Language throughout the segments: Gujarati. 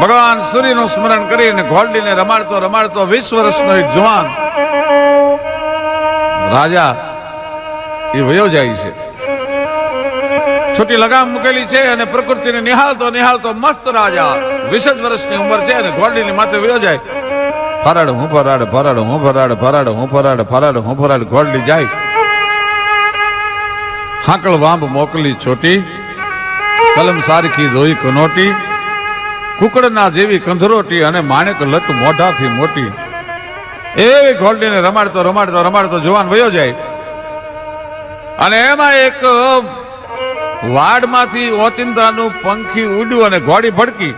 ભગવાન સૂર્યનું સ્મરણ કરીને ઘોડીને રમાડતો રમાડતો વીસ વર્ષનો એક જવાન રાજા એ વયો જાય છે. છોટી લગામ મૂકેલી છે અને પ્રકૃતિને નિહાળતો નિહાળતો મસ્ત રાજા વીસ જ વર્ષની ઉંમર છે અને ઘોડીની માથે વયો જાય. ફરાડ હું ફરાડ ફરાડ હું ફરાડ ફરાડ હું ફરાડ ફરાડ હું ફરાડ ઘોડલી જાય. હાંકળ વાંબ મોકલી છોટી, કલમ સારખી રોઈ કનોટી કુકડના જેવી કંધરોટી અને માણેક લટ મોઢાથી મોટી. એવી ઘોડીને રમાડતો રમાડતો રમાડતો જવાન વયો જાય. અને એમાં એક વાડમાંથી ઓચિંતાનું પંખી ઉડ્યું અને ઘોડી ફડકી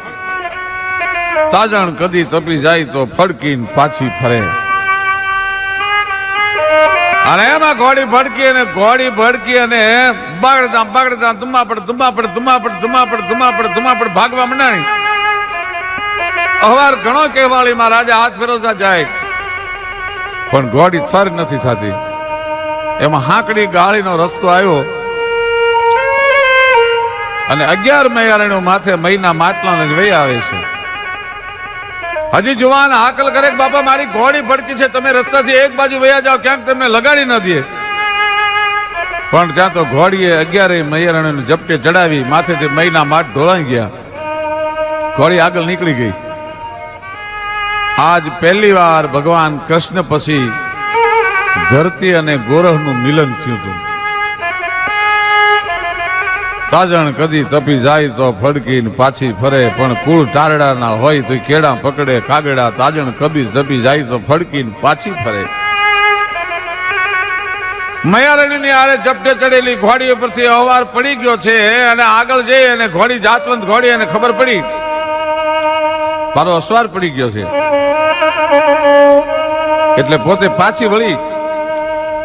તાજણ કદી તપી જાય તો ફડકીને પાછી ફરે. અને એમાં ઘોડી ફડકી અને ઘોડી ભડકી અને બગડતા બગડતા ધુમા પડ ધુમા પડ ધુમા પડ ધુમા પડ ધુમા પડ ધુમા પડ ભાગવા મંડાણી અવાર ઘણો કહેવાળીમાં રાજા હાથ ફેરવતા જાય. પણ ઘોડી થર નથી થતી. એમાં હાંકડી ગાળીનો રસ્તો આવ્યો. અને અગિયાર મૈયારણો માથે મહિના માટલાને વહી આવે છે. હજી જુવાન હાકલ કરે બાપા, મારી ઘોડી ભડકી છે, તમે રસ્તાથી એક બાજુ વયા જાઓ, ક્યાંક તમને લગાડી ન દે. પણ ત્યાં તો ઘોડીએ અગિયારે મૈયારણને ઝપટે ચડાવી, માથેથી મહિના માટ ઢોળાઈ ગયા. ઘોડી આગળ નીકળી ગઈ. આજ પહેલી વાર ભગવાન કૃષ્ણ પછી ધરતી અને ગોરહનું મિલન થયું હતું. તાજણ કદી તપી જાય તો ફડકીને પાછી ફરે, પણ કુળ ટારડા ના હોય તો કેળા પકડે કાગડા તાજણ કદી તપી જાય તો ફડકીને પાછી ફરે. મયારણીની આરે ચપટે ચડેલી ઘોડી ઉપરથી અવાર પડી ગયો છે અને આગળ જઈ અને ઘોડી જાતવંત ઘોડી અને ખબર પડી. મારો અસવાર પડી ગયો છે. એટલે પોતે પાછી વળી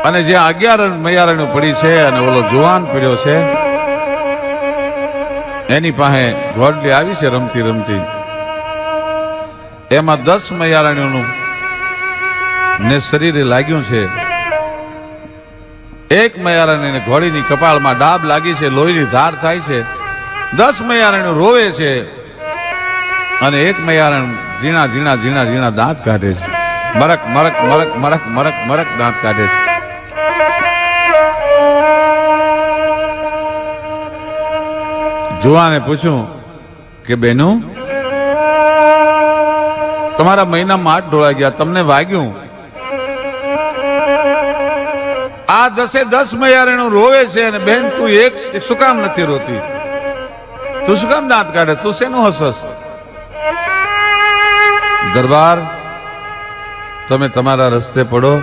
અને જે અગિયાર મૈયારણું પડી છે અને ઓલો જુવાન પડ્યો છે, એની પાસે ઘોડલી આવી છે રમતી રમતી. એમાં દસ મૈયારણીઓનું ને શરીરે લાગ્યું છે. એક મૈયારણીને ઘોડીની કપાળમાં ડાબ લાગી છે, લોહીની ધાર થાય છે. દસ મૈયારણીઓ રોવે છે અને એક મૈયારણ ઝીણા ઝીણા ઝીણા ઝીણા દાંત કાઢે છે. મરક મરક મરક મરક મરક મરક દાંત કાઢે છે. જુવાને પૂછ્યું કે, બેનું, તમારા મહિનામાં હાથ ઢોળાઈ ગયા. તમને વાગ્યું? આ દસે દસ મૈયારણું રોવે છે અને બેન, તું એક શું કામ નથી રોતી? તું શું કામ દાંત કાઢે? તું શેનું હસસ દરબાર, તમે તમારા રસ્તે પડો.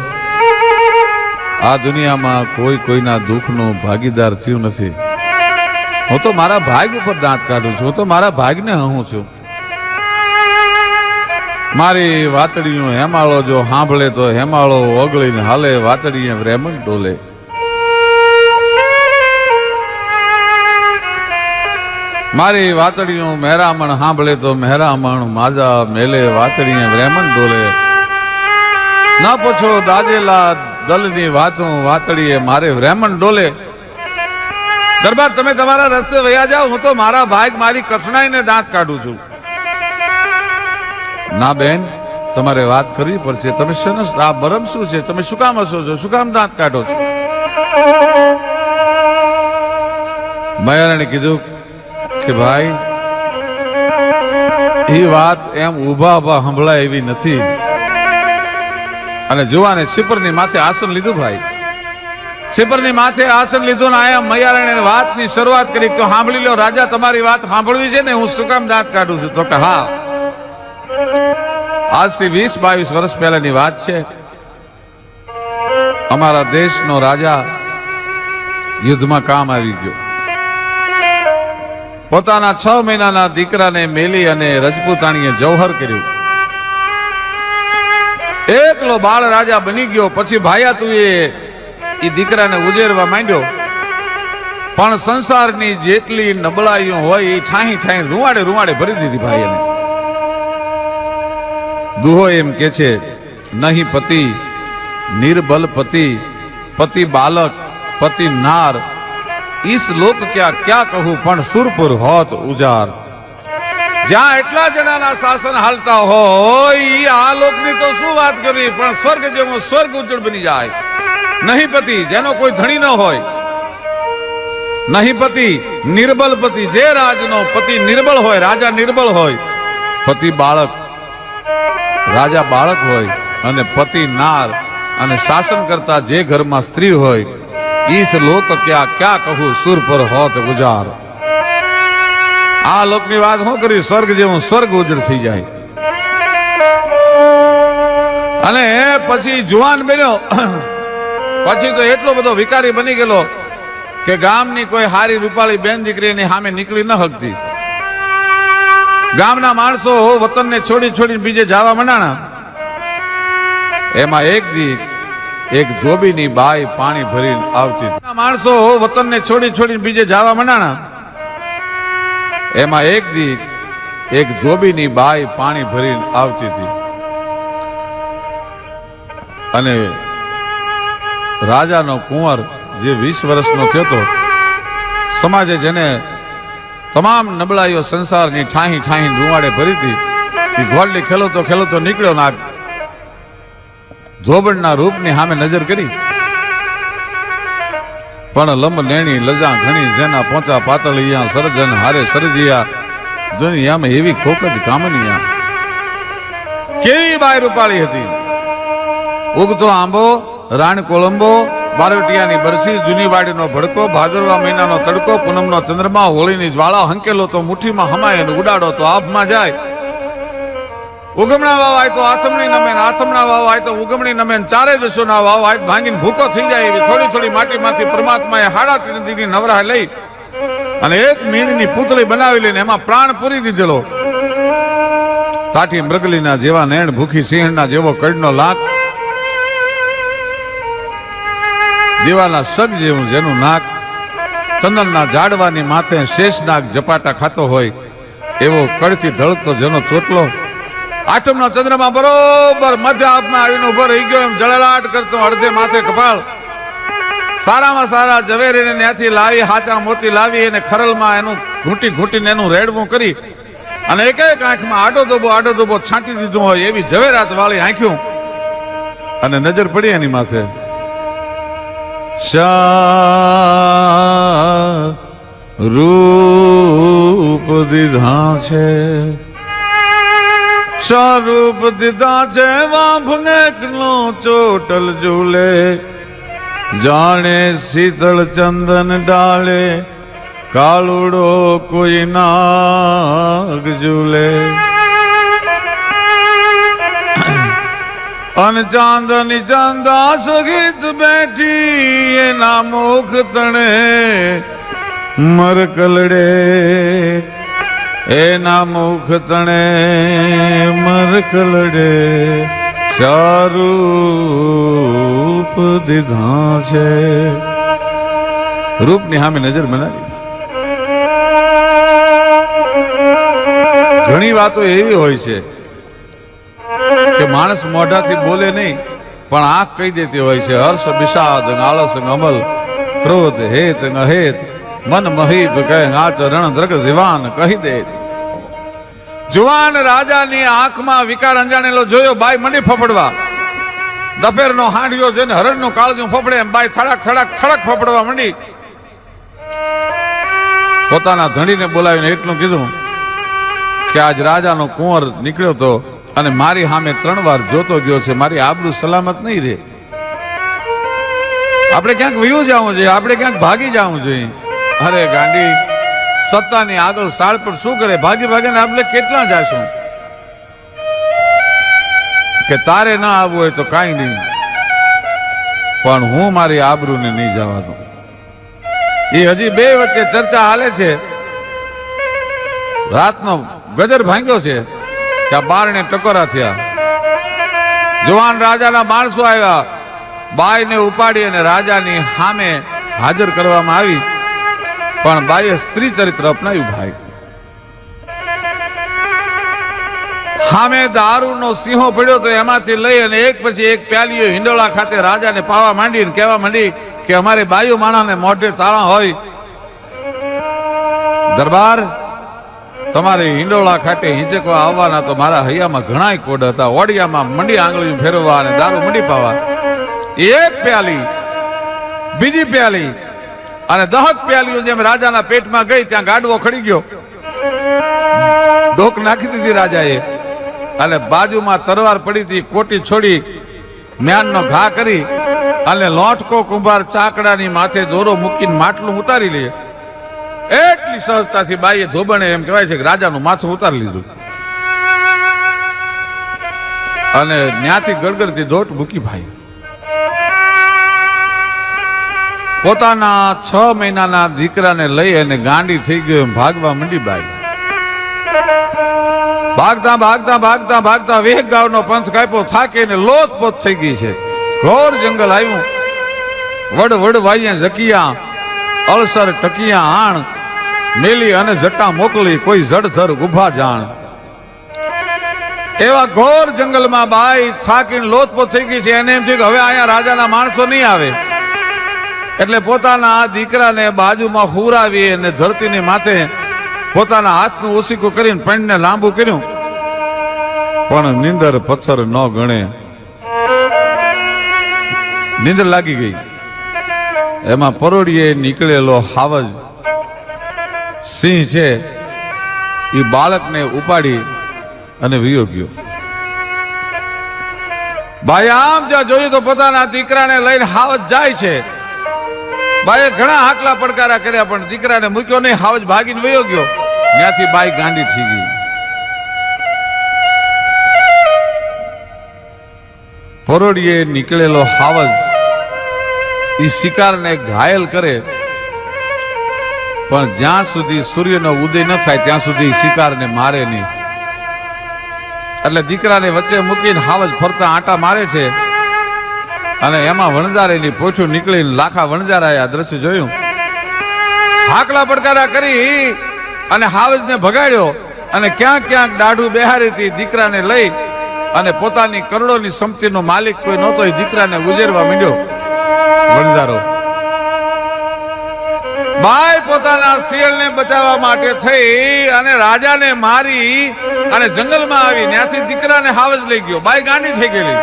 આ દુનિયામાં કોઈ કોઈના દુઃખનો ભાગીદાર થયું નથી. હું તો મારા ભાગ ઉપર દાંત કાઢું છું. હું તો મારા ભાગને હું છું. મારી વાતડીઓ હેમાળો જો સાંભળે તો હેમાળો ઓગળીને હાલે, વાતડીએ રેમન ડોલે મારી વાતડીઓ મહેરામણ સાંભળે તો મહેરામણ માજા મેલે વાતડીએ રેમન ડોલે ના પૂછો દાદેલા દલની વાતું વાતડીએ મારે રેમન ડોલે. દરબાર, તમે તમારા રસ્તે વયા જાઓ, હું તો મારા ભાઈ મારી કઠણાઈને દાંત કાઢું છું. ના બેન, તમારે વાત કરવી પડશે. તમે શેનો આ બરમ શું છે? તમે શું કામ હસો છો? શું કામ દાંત કાઢો છો? મયારાણે કીધું કે ભાઈ, એ વાત એમ ઊભા ઊભા સંભળાય એવી નથી. અને જોવાને છીપરની માથે આસન લીધું ભાઈ. છીપરની માથે આસન લીધું ને આયા મયારાણે વાતની શરૂઆત કરી તો સાંભળી લો, રાજા તમારી વાત સાંભળવી છે ને, હું શું કામ દાંત કાઢું છું? તો કે હા. આજથી વીસ બાવીસ વર્ષ પહેલાની વાત છે. અમારા દેશનો રાજા યુદ્ધમાં કામ આવી ગયો. પોતાના છ મહિનાના દીકરાને મેલી અને રજપૂતાણીએ જૌહર કર્યું. એકલો બાળ રાજા બની ગયો, પછી ભાયા તું એ દીકરાને ઉજેરવા માંડ્યો. પણ સંસારની જેટલી નબળાઈઓ હોય એ ઠાહી ઠાહી રૂવાડે રૂવાડે ભરી દીધી ભાઈ એને દુહો એમ કે છે, નહીં પતિ, નિર્બલ પતિ પતિ બાલક, પતિ નાર ઈસ લોક ક્યાં ક્યાં કહું? પણ સુરપુર હોત ઉજાર. જ્યાં એટલા જણાના શાસન હાલતા હોય આ લોકની તો શું વાત કરવી? પણ સ્વર્ગ જેવો સ્વર્ગ ઉજ્જળ બની જાય. નહીં પતિ, જેનો કોઈ ધણી ન હોય. નહીં પતિ નિર્બલ પતિ. જે રાજનો પતિ નિર્બળ હોય, રાજા નિર્બળ હોય, પતિ બાળક. રાજા બાળક હોય અને પતિ નાર. અને શાસન કરતા જે ઘરમાં સ્ત્રી હોય ઈસ લોક ક્યાં ક્યાં કહું, સુર પર હોત ગુજાર. આ લોકની વાત શું કરી, સ્વર્ગ જેવું સ્વર્ગ ઉજળ થઈ જાય. અને પછી જુવાન બન્યો. પછી તો એટલો બધો વિકારી બની ગયેલો કે ગામની કોઈ હારી રૂપાળી બેન દીકરી એની સામે નીકળી ન શકતી ગામના માણસો વતનને છોડી છોડીને બીજે જવા મંડાણા એમાં એક દી એક ધોબીની બાઈ પાણી ભરીને આવતી. માણસો વતનને છોડી છોડીને બીજે જવા મનાણા એમાં એક દી એક ધોબીની બાઈ પાણી ભરીને આવતી હતી અને રાજાનો કુંવર જે વીસ વર્ષનો થયો સમાજે જેને તમામ નબળાઈઓ સંસારની ઠાહી ઠાહી ધુવાડે ભરી હતી, એ ઘોડલી ખેલો તો નીકળ્યો ના ધોબણના રૂપની સામે નજર કરી. પણ લંબ નેણી લજા ઘણી જેના પોચા પાતળિયા સરજન હારે સરજિયા, દુનિયામાં એવી ખોક જ કામનિયા. કેવી બાય રૂપાળી હતી? ઉગતો આંબો, રાણ કોલંબો બારવટિયાની બરસી, જૂની વાડીનો ભડકો ભાદરવા મહિનાનો તડકો, પૂનમનો ચંદ્રમા, હોળીની જ્વાળા, હંકેલો તો મુઠ્ઠીમાં હમાય અને ઉડાડો તો આભમાં જાય. ઉગમણા વાવ આય તો આથમણી નમે આથમણા વાવ આય તો ઉગમણી નમે ચારે દશોના વાવ આય ભાંગીને ભૂકો થઈ જાય એવી થોડી થોડી માટીમાંથી પરમાત્માએ હાડા ત્રણ દીની નવરા લઈ અને એક મીણની પૂતળી બનાવી લઈને એમાં પ્રાણ પૂરી દીધેલો. તાઠી મૃગલીના જેવા નેણ, ભૂખી સિંહણના જેવો કડનો લાખ. દીવાના સગ જેવું જેનું નાક. ચંદનના ઝાડવાની માથે શેષ નાક ઝપાટા ખાતો હોય એવો કડથી ઢળતો જેનો ચોટલો આઠમનો ચંદ્રમાં બરોબર મધ્ય આપમાં આવીને ઊભો રહી ગયો. એમ જળલાટ કરતો અડધે માથે કપાળ. સારામાં સારા ઝવેરીને ત્યાંથી લાવી, હાચા મોતી લાવી અને ખરલમાં એનું ઘૂંટી ઘૂંટીને એનું રેડવું કરી અને એક એક આંખમાં આડો દોબો આડો દોબો છાંટી દીધું હોય એવી ઝવેરાત વાળી આંખ્યું. અને નજર પડી એની માથે. શા રૂપ દીધા છે. સ્વરૂપ દીધા છે વાંભને નો ચોટલ ઝૂલે. જાણે શીતળ ચંદન ડાલે કાળુડો કોઈ નાગ ઝૂલે. અનચાંદની ચાંદા ચાંદાસ ગીત બેઠી, એના મુખ તણે મરકલડે. એના મુખ તણે મરકલડે શારૂપ દીધા છે. રૂપની સામે નજર બનાવી. ઘણી વાતો એવી હોય છે કે માણસ મોઢાથી બોલે નહીં, પણ આંખ કહી દેતી હોય છે, હર્ષ, વિષાદ, આળસ, અમલ, ક્રોધ, હેત અહેત મન મહિપ કહે, આચરણ દ્રગ, દિવાન કહી દે. જુવાન રાજાની આંખમાં વિકાર અંજાણેલો જોયો, બાઈ મંડી ફફડવા. દફેરનો હાંડિયો જેને હરણનું કાળજું ફફડે એમ બાઈ થડાક થડાક થડક ફફડવા મંડી. પોતાના ધણીને બોલાવીને એટલું કીધું કે આજ રાજાનો કુંવર નીકળ્યો તો અને મારી સામે ત્રણ વાર જોતો ગયો છે, મારી આબરૂ સલામત નહીં રે આપણે ક્યાંક વયું જવું જોઈએ, આપણે ક્યાંક ભાગી જવું જોઈએ. અરે ગાંડી સત્તાની આગળ સાળ પર શું કરે? ભાગી ભાગીને આપણે કેટલા જાશું? કે તારે ના આવવું હોય તો કાંઈ નહીં. પણ હું મારી આબરૂને નહીં જવા એ હજી બે વચ્ચે ચર્ચા હાલે છે. રાતનો ગજર ભાંગ્યો છે આ બારણે ટકોરા થયા. જુવાન રાજાના માણસો આવ્યા. બાઈને ઉપાડી અને રાજાની સામે હાજર કરવામાં આવી. પણ બાઈએ સ્ત્રી ચરિત્ર અપનાવ્યું ભાઈ. સામે દારૂનો સિંહો પડ્યો તો એમાંથી લઈ અને એક પછી એક પ્યાલીઓ હિંડોળા ખાતે રાજાને પાવા માંડી ને કહેવા માંડી કે અમારે બાયુ માણાને મોઢે તાળા હોય. દરબાર, તમારે હિંડોળા ખાતે હિંચકવા આવવાના તો મારા હૈયામાં ઘણા કોડ હતા. ઓડિયામાં મંડી આંગળી ફેરવવા અને દારૂ મંડી પાવા. એક પ્યાલી, બીજી પ્યાલી અને દહક પ્યાલીઓ જેમ રાજાના પેટમાં ગઈ, ત્યાં ગાડવો ખડી ગયો. ઢોક નાખી દીધી રાજાએ. અને બાજુમાં તરવાર પડી હતી, કોટી છોડી મ્યાનનો ઘા કરી અને લોટકો કુંભાર ચાકડાની માથે દોરો મૂકીને માટલું ઉતારી લે. એટલી સહજતાથી બાઈએ ધોબણે એમ કહેવાય છે કે રાજાનું માથું ઉતારી લીધું. અને ત્યાંથી ગડગડતી દોટ મૂકી ભાઈ. પોતાના છ મહિનાના દીકરાને લઈ અને ગાંડી થઈ ગયો ભાગવા મંડી બાઈ. ભાગતા ભાગતા ભાગતા ભાગતા વેગ ગાવનો પંથ કાપ્યો થાકીને લોથપોથ થઈ ગઈ છે. ઘોર જંગલ આવ્યું. વડ વડ વાઈએ જકિયા અળસર ટકિયા આણ, મેલી અને જટા મોકલી, કોઈ જડધર ગુફા જાણ. એવા ઘોર જંગલમાં બાઈ થાકીને લોથપોથ થઈ ગઈ છે. એને એમ થયું કે હવે અહીંયા રાજાના માણસો નહીં આવે. એટલે પોતાના આ દીકરાને બાજુમાં હુરાવી અને ધરતીની માથે પોતાના હાથનું ઓસીકું કરીને પંડને લાંબુ કર્યું. પણ નિંદર પથ્થર ન ગણે. નિંદર લાગી ગઈ. એમાં પરોડીએ નીકળેલો હાવજ સિંહ છે એ બાળકને ઉપાડી અને વિયો ગયો. ભાઈ, આમ જ્યાં જોયું તો પોતાના દીકરાને લઈને હાવજ જાય છે. બાઈએ ઘણા હાકલા પડકારા કર્યા, પણ દીકરાને મૂક્યો નહીં, હાવજ ભાગીને વયો ગયો. ત્યાંથી બાઈ ગાંડી થઈ ગઈ. પરોડીએ નીકળેલો હાવજ એ શિકારને ઘાયલ કરે, પણ જ્યાં સુધી સૂર્યનો ઉદય ન થાય, ત્યાં સુધી શિકારને મારે નહીં. એટલે દીકરાને વચ્ચે મૂકીને હાવજ ફરતા આંટા મારે છે. અને એમાં વણજારેની પોછું નીકળી લાખા વણજારાએ આ દ્રશ્ય જોયું. હાકલા પડકારા કરી અને હાવજને ભગાડ્યો અને ક્યાંક ક્યાંક દાઢું બેહારીથી દીકરાને લઈ અને પોતાની કરોડોની સંપત્તિનો માલિક કોઈ નહોતો, એ દીકરાને ઉજેરવા માંડ્યો. વણઝારો. બાઈ પોતાના શિયળને બચાવવા માટે થઈ અને રાજાને મારી અને જંગલમાં આવી. ત્યાંથી દીકરાને હાવજ લઈ ગયો. બાય ગાંડી થઈ ગયેલી.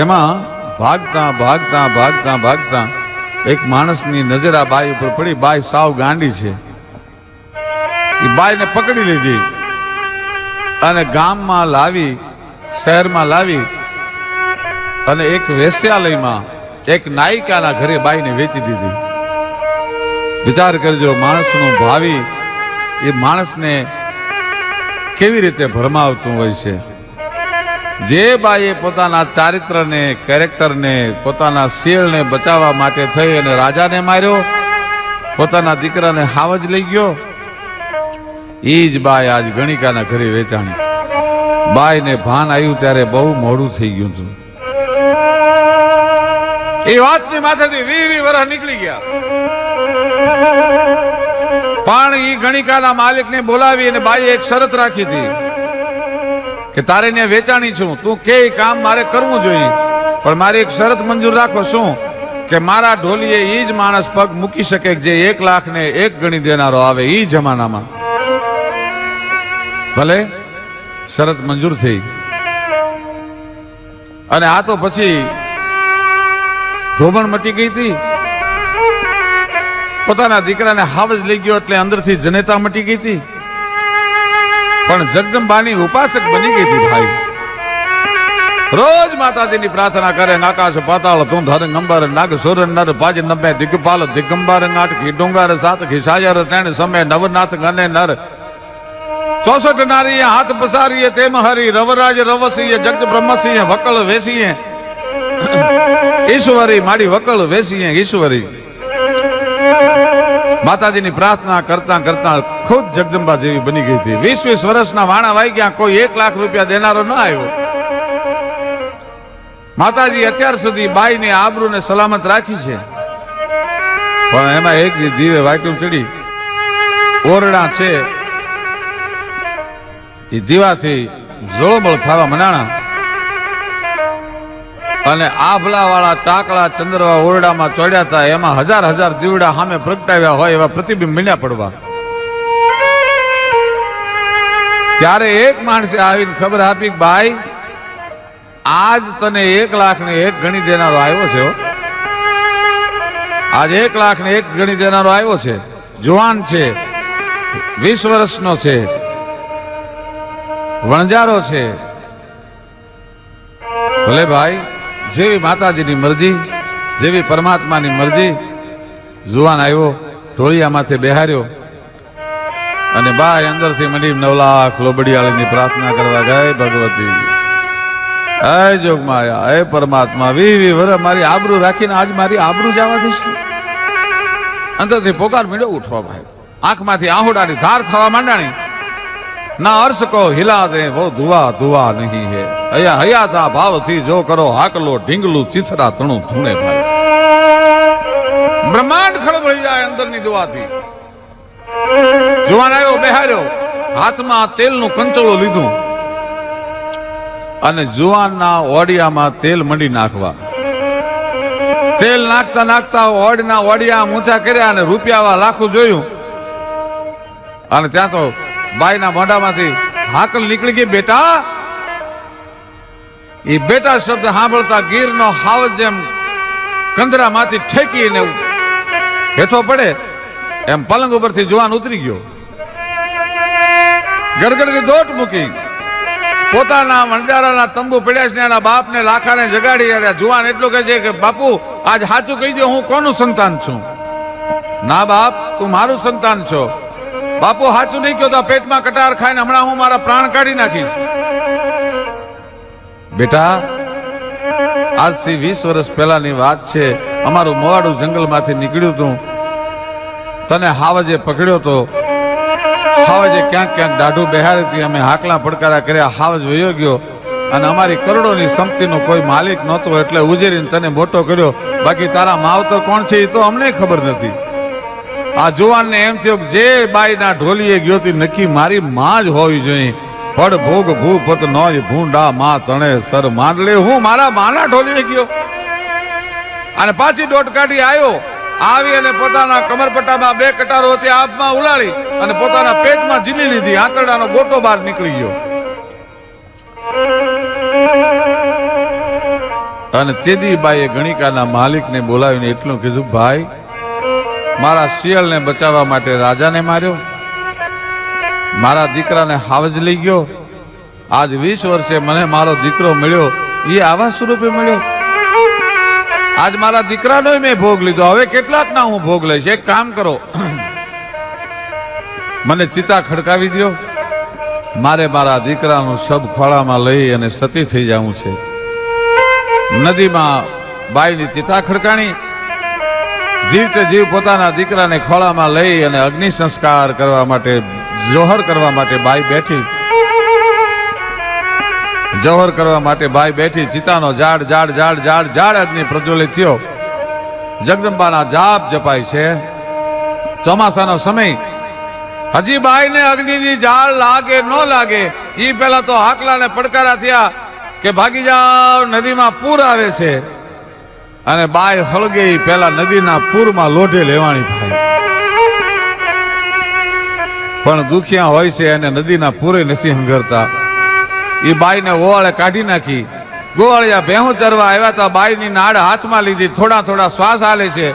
એમાં ભાગતા ભાગતા ભાગતા ભાગતા એક માણસની નજર આ બાઈ ઉપર પડી. બાઈ સાવ ગાંડી છે. એ બાઈને પકડી લીધી અને ગામમાં લાવી, શહેરમાં લાવી અને એક વેશ્યાલયમાં એક નાયિકાના ઘરે બાઈને વેચી દીધી. વિચાર કરજો, માણસનું ભાવિ એ માણસને કેવી રીતે ભરમાવતું હોય છે? જે બાઈએ પોતાના ચારિત્રને, કેરેક્ટરને, પોતાના શીલને બચાવવા માટે થઈ અને રાજાને માર્યો, પોતાના દીકરાને હાવજ લઈ ગયો. એ જ બાઈ આજ ગણિકાના ઘરે વેચાણી બાઈને ભાન આવ્યું ત્યારે બહુ મોડું થઈ ગયું હતું. એ વાતની માથેથી વી વી વર્ષ નીકળી ગયા. પણ એ ગણિકાના માલિકને બોલાવી અને બાઈએ એક શરત રાખી હતી. કે તારે ને વેચાણી છું. તું કે કામ મારે કરવું જોઈએ. પણ મારી એક શરત મંજૂર રાખો શું? કે મારા ઢોલીએ એ જ માણસ પગ મૂકી શકે જે એક લાખ ને એક ગણી દેનારો આવે એ જમાનામાં. ભલે શરત મંજૂર થઈ. અને આ તો પછી ધોબણ મટી ગઈ હતી. પોતાના દીકરાને હાવજ લઈ ગયો એટલે અંદરથી જનેતા મટી ગઈ હતી. પણ જગદંબાની ઉપાસક બની ગઈ હતી ભાઈ. રોજ માતાજીની પ્રાર્થના કરે આકાશ પાતાળ તું ધર નંબર, નાગ સુર નર પાજ નમે દિગપાલ દિગંબર નાટકી, ડુંગર સાતકી સાયર તેણ સમય નવનાથ ગને નર. ચોસઠ નારી હાથ પસારીએ, તેમ હરી રવરાજ રવસીએ જગત બ્રહ્મસિંહ વકળ વેસીએ. ઈશ્વરી માડી વકળ વેસીએ, ઈશ્વરી. માતાજીની પ્રાર્થના કરતા કરતા ખુદ જગદંબા જેવી બની ગઈ હતી. વીસ વીસ વર્ષના વાણા વાઈ ગયા કોઈ એક લાખ રૂપિયા દેનારો ન આવ્યો. માતાજી અત્યાર સુધી બાઈને આબરૂને સલામત રાખી છે. પણ એમાં એક દીવે વાક્યુમ ચડી. ઓરડા છે. એ દીવાથી જોળબળ થવા મનાણા. અને આભલા વાળા ચાકલા ચંદ્રવા ઓરડામાં ચોડ્યા હતા એમાં હજાર હજાર દીવડા સામે પ્રગટાવ્યા હોય એવા પ્રતિબિંબ મીંડ્યા પડવા. ત્યારે એક માણસે આવીને ખબર આપી કે ભાઈ, આજ તને એક લાખ ને એક ગણી દેનારો આવ્યો છે આજ એક લાખ ને એક ગણી દેનારો આવ્યો છે. જુવાન છે, વીસ વર્ષનો છે વણજારો છે. ભલે ભાઈ જેવી માતાજીની મરજી, જેવી પરમાત્માની મરજી, જુવાન આવ્યો, ઢોળિયામાંથી બેહાર્યો અને બાય અંદરથી મંડી નવ લાખ લોબડિયાળીની પ્રાર્થના કરવા ગઈ ભગવતી. હે જોગમાયા, હે પરમાત્મા, વી વી, વર, મારી આબરૂ રાખીને આજ મારી આબરૂ જવા દઈશ અંદરથી પોકાર મીડો ઉઠવા ભાઈ. આંખમાંથી આહુડાની ધાર થવા માંડાણી. ના અર્શ કો હિલા દે વો ધુવા ધુવા નહીં હે. હયા હયાતા ભાવથી જો કરો હાકલો, ઢીંગલું ચીથરા તણું ધૂણે ભાઈ. બ્રહ્માંડ ખળભળી જાય અંદરની દુઆથી જુવાન આવ્યો, બેહાર્યો. હાથમાં તેલનું કંચળો લીધું. અને જુવાનના ઓડિયામાં તેલ મંડી નાખવા. તેલ નાખતા નાખતા ઓડના ઓડિયા ઊંચા કર્યા અને રૂપિયાવા લાખું જોયું. અને ત્યાં તો બાઈના મોઢામાંથી હાકલ નીકળી ગઈ બેટા. એ બેટા શબ્દ સાંભળતા ગીરનો હાવ જેમ કંદરામાંથી ઠેકીને હેઠો પડે, એમ પલંગ ઉપરથી જુવાન ઉતરી ગયો. ગડગડની દોટ મૂકી. પોતાના વણજારાના તંબુ પડ્યા છે એના બાપને લાખાને જગાડી અને જુવાન એટલું કહે છે કે, બાપુ, આજ સાચું કહી દો હું કોનું સંતાન છું? ના બાપ, તું મારું સંતાન છો. બાપુ સાચું નહીં કહો તો પેટમાં કટાર ખાઈને હમણાં હું મારા પ્રાણ કાઢી નાખીશ. બેટા, આજથી વીસ વર્ષ પહેલાની વાત છે. અમારું મોવાડું જંગલમાંથી નીકળ્યું હતું. તને હાવજે પકડ્યો તો. હાવજે ક્યાંક ક્યાંક દાઢું બેહારી હતી અમે હાકલા પડકારા કર્યા. હાવજ વયો ગયો. અને અમારી કરોડોની સંપત્તિનો કોઈ માલિક નહોતો એટલે ઉજેરીને તને મોટો કર્યો. બાકી તારા માવતર કોણ છે એ તો અમને ખબર નથી. આ જુવાનને એમ થયું જે બાઈના ઢોલીએ ગયો તી નક્કી મારી માં જ હોવી જોઈએ. પડ ભોગ, ભૂપત, નોય, ભૂંડા, માં, તણે, સર, માંડલે, હું મારા માના ઢોલીએ ગયો. અને પાછી દોટ કાઢી આવ્યો આવી અને પોતાના કમરપટ્ટામાં બે કટારો હતી આપમાં ઉલાળી અને પોતાના પેટમાં ઝીલી લીધી. આંતરડાનો ગોટો બહાર નીકળી ગયો. અને તેદી બાઈએ ગણિકાના માલિકને બોલાવીને એટલું કીધું, ભાઈ મારા શિયળને બચાવવા માટે રાજાને માર્યો. મારા દીકરાને હાવજ લઈ ગયો. આજ વીસ વર્ષે મને મારો દીકરો મળ્યો. એ આવા સ્વરૂપે મળ્યો. આજ મારા દીકરાનો મેં ભોગ લીધો. હવે કેટલાક ના હું ભોગ લઈશ? એક કામ કરો. મને ચિતા ખડકાવી દ્યો. મારે મારા દીકરાનું શબ ખોળામાં લઈ અને સતી થઈ જવું છે. નદીમાં બાઈની ચિતા ખડકાણી. જીવતે જીવ પોતાના દીકરાને ખોળામાં લઈ અને અગ્નિ સંસ્કાર કરવા માટે, જોહર કરવા માટે બાઈ બેઠી. જોહર કરવા માટે બાઈ બેઠી, ચિતાનો ઝાડ ઝાડ ઝાડ ઝાડ ઝાડ અગ્નિ પ્રજ્વલિત થયો. જગદંબાના જાપ જપાય છે. ચોમાસાનો સમય. હજી બાઈને અગ્નિની ઝાડ લાગે, ન લાગે એ પેલા તો હાકલાને પડકારા થયા કે ભાગી જાઓ, નદીમાં પૂર આવે છે. અને બાય હળગે પેલા નદીના પૂરમાં લોઢે લેવાની થાય. પણ દુખિયા હોય છે અને નદીના પૂરે નથી હંગરતા. એ બાઈને ઓવાળે કાઢી નાખી. ગોવાળિયા ભેહું ચરવા આવ્યા હતા બાઈની નાડ હાથમાં લીધી, થોડા થોડા શ્વાસ હાલે છે.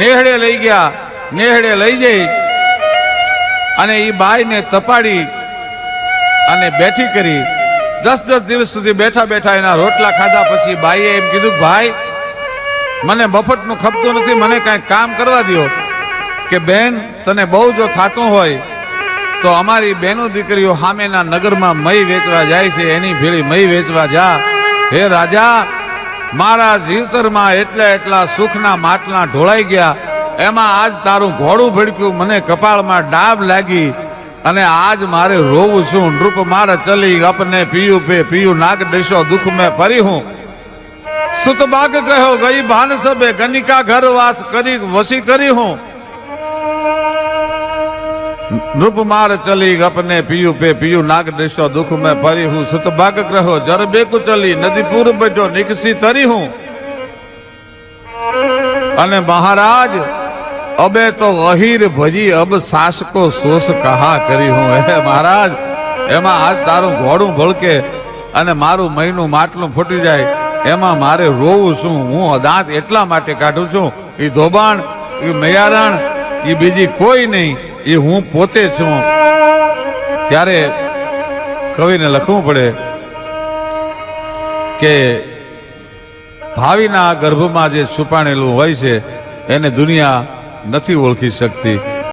નેહડે લઈ ગયા નેહડે લઈ જઈ. અને એ બાઈને તપાડી અને બેઠી કરી. દસ દસ દિવસ સુધી બેઠા બેઠા એના રોટલા ખાધા પછી બાઈએ એમ કીધું, ભાઈ મને બફટનું ખપતું નથી, મને કાંઈ કામ કરવા દ્યો કે બેન, તને બહુ જો થાતું હોય, તો અમારી બેનો દીકરીઓ સામેના નગરમાં મય વેચવા જાય છે, એની ભેળી મય વેચવા જા. હે રાજા, મારા જીવતરમાં એટલા એટલા સુખના માટલા ઢોળાઈ ગયા, એમાં આજ તારું ઘોડું ભડક્યું, મને કપાળમાં ડાબ લાગી, અને આજ મારે રોવું છું. નૃપ મારે ચલી, અપને પીયું પે, પીયું નાગ દેશો દુઃખ મેં ફરી હું. સુત બાગ કહ્યો ગઈ ભાન સબે ગનિકા ઘર વાસ કરી, વસી કરી હું. નૃપમાર ચલી, ગપને પીયું પે પીયું, નાગ દેશો દુઃખ મેં ફરી હું. સુતભાગ ગ્રહો જરબેકુ ચલી, નદી પૂર બેઠો, નિકસી તરી હું. અને મહારાજ, અબે તો અહીર ભજી, અબ સાસકો સોસ કહા કરી હું. હે મહારાજ, એમાં આજ તારું ઘોડું ભળકે અને મારું મહિનું માટલું ફૂટી જાય. એમાં મારે રોવું શું હું દાંત એટલા માટે કાઢું છું એ ધોબાણ એ મૈયારણ એ બીજી કોઈ નહીં એ હું પોતે છું. ત્યારે કવિને લખવું પડે કે ભાવિના ગર્ભમાં જે છુપાણેલું હોય છે, એને દુનિયા નથી ઓળખી શકતી.